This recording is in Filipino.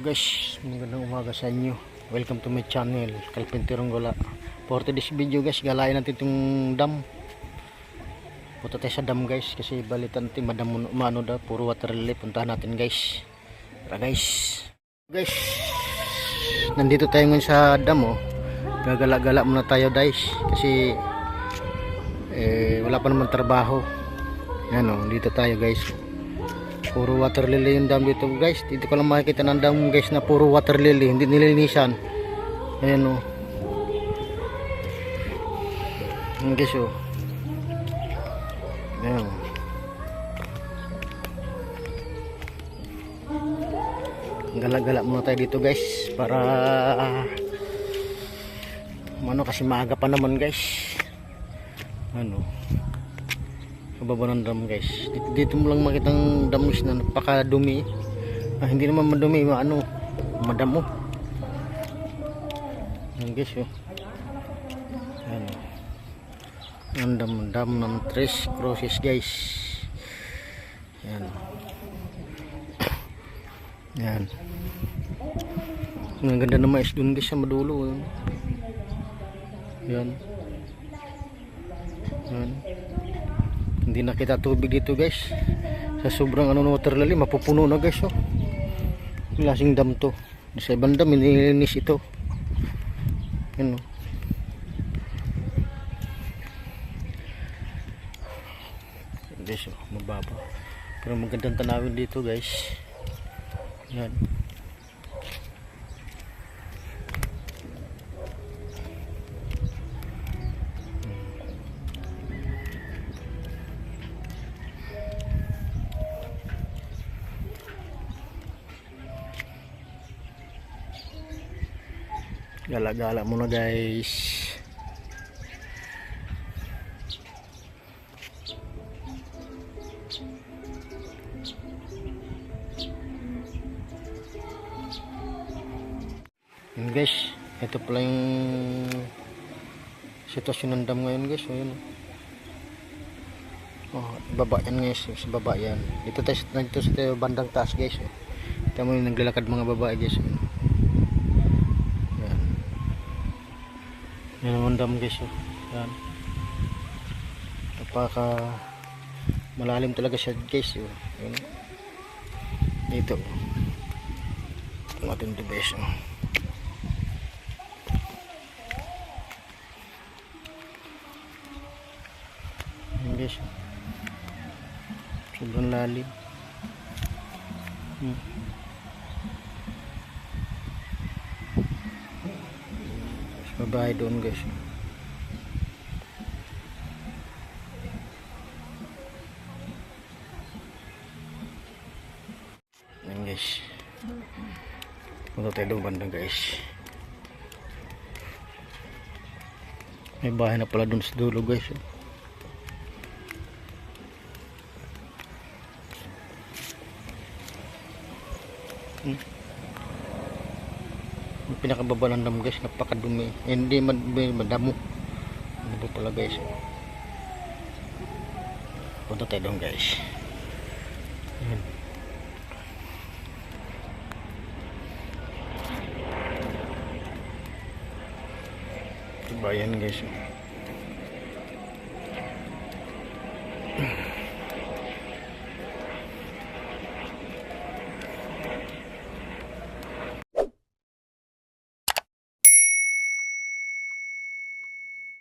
guys, magandang umaga sa inyo. Welcome to my channel, Kalpintirong Gola. For today's video guys, galayin natin itong dam. Punta tayo sa dam guys, kasi balitan natin madam umano daw, puro water lily. Puntahan natin guys. Tara guys. Guys, nandito tayo ngayon sa dam oh. Gagala-gala muna tayo guys, kasi eh, wala pa naman trabaho. Yan oh, dito tayo guys. Puro water lily yung dam dito guys. Dito ko lang makikita ng dam guys na puro water lily. Hindi nililinisan. Ayan o. Ayan guys o. Ayan. Gala-gala muna tayo dito guys. Para ano kasi maaga pa naman guys. Ano sa baba ng dam guys. Dito, dito mo lang makitang dam guys na napakadumi. Ah, hindi naman madumi ano madamo. Yan guys oh. Yan oh. ang dam, dam ng tres crosses guys. Yan yan ang ganda ng mais dun guys sa madulo oh. yan yan hindi nakita tubig dito guys. Sa sobrang ano water lily mapupuno na guys oh. Klaseng dam to. Sa ibang dam nililinis ito. Yan oh. Guys oh mababa. Pero magandang tanawin dito guys. Yan gala-gala muna guys. Yun guys. Ito pala yung sitwasyon ng dam ngayon guys. O yun. Oh baba yan guys. Sa baba yan. Dito tayo dito tayo bandang taas guys. Oh. ito mo yung naglalakad mga babae guys. Oh. Yan. Yan ang dam guys. Oh. Yan. Napaka malalim talaga siya guys. Oh. Yan. Dito. Ang ating the best. Oh. Yan guys. Oh. Sobrang lalim. Hmm. Babae doon guys. Yan guys. Punta tayo doon banda guys. May bahay na pala doon sa dulo guys. Oh. Hmm pinakababa ng dam guys. Napakadumi. Hindi mad madamo. Ano po pala guys? Punta tayo doon guys. Ayan. diba yan guys